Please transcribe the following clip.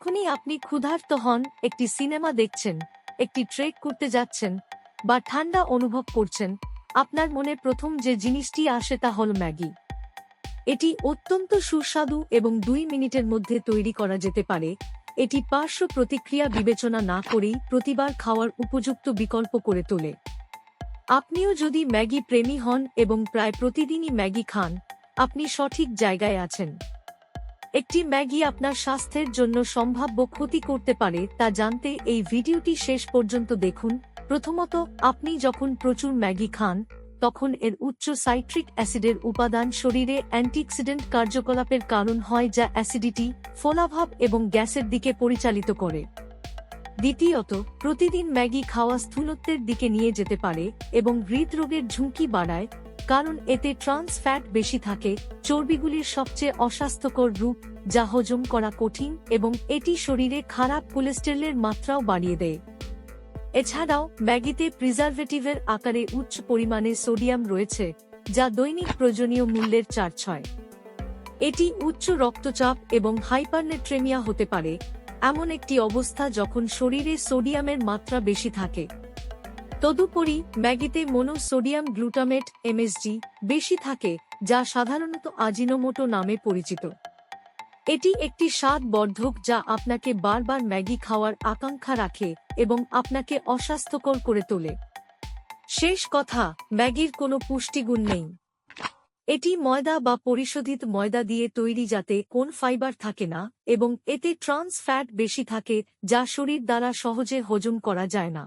যখনই আপনি ক্ষুধার্ত হন, একটি সিনেমা দেখছেন, একটি ট্রেক করতে যাচ্ছেন, বা ঠান্ডা অনুভব করছেন, আপনার মনে প্রথম যে জিনিসটি আসে তা হল ম্যাগি। এটি অত্যন্ত সুস্বাদু এবং দুই মিনিটের মধ্যে তৈরি করা যেতে পারে, এটি পার্শ্ব প্রতিক্রিয়া বিবেচনা না করেই প্রতিবার খাওয়ার উপযুক্ত বিকল্প করে তোলে। আপনিও যদি ম্যাগি প্রেমী হন এবং প্রায় প্রতিদিনই ম্যাগি খান, আপনি সঠিক জায়গায় আছেন। একটি ম্যাগি আপনার স্বাস্থ্যের জন্য সম্ভাব্য ক্ষতি করতে পারে, তা জানতে এই ভিডিওটি শেষ পর্যন্ত দেখুন। প্রথমত, আপনি যখন প্রচুর ম্যাগি খান, তখন এর উচ্চ সাইট্রিক অ্যাসিডের উপাদান শরীরে অ্যান্টিঅক্সিডেন্ট কার্যকলাপের কারণ হয় যা অ্যাসিডিটি, ফোলাভাব এবং গ্যাসের দিকে পরিচালিত করে। দ্বিতীয়ত, প্রতিদিন ম্যাগি খাওয়া স্থূলত্বের দিকে নিয়ে যেতে পারে এবং হৃদরোগের ঝুঁকি বাড়ায়, কারণ এতে ট্রান্স ফ্যাট বেশি থাকে, চর্বিগুলির সবচেয়ে অস্বাস্থ্যকর রূপ, যা হজম করা কঠিন এবং এটি শরীরে খারাপ কোলেস্টেরলের মাত্রাও বাড়িয়ে দেয়। এছাড়াও, ম্যাগিতে প্রিজারভেটিভের আকারে উচ্চ পরিমাণে সোডিয়াম রয়েছে, যা দৈনিক প্রয়োজনীয় মূল্যের চার ছয়। এটি উচ্চ রক্তচাপ এবং হাইপারনেট্রেমিয়া হতে পারে এমন একটি অবস্থা যখন শরীরে সোডিয়ামের মাত্রা বেশি থাকে। তদুপরি, ম্যাগিতে মোনোসোডিয়াম গ্লুটামেট এমএসজি বেশি থাকে, যা সাধারণত আজিনোমোটো নামে পরিচিত। এটি একটি স্বাদ বর্ধক যা আপনাকে বারবার ম্যাগি খাওয়ার আকাঙ্ক্ষা রাখে এবং আপনাকে অস্বাস্থ্যকর করে তোলে। শেষ কথা, ম্যাগির কোনো পুষ্টিগুণ নেই। এটি ময়দা বা পরিশোধিত ময়দা দিয়ে তৈরি যাতে কোন ফাইবার থাকে না এবং এতে ট্রান্স ফ্যাট বেশি থাকে যা শরীর দ্বারা সহজে হজম করা যায় না।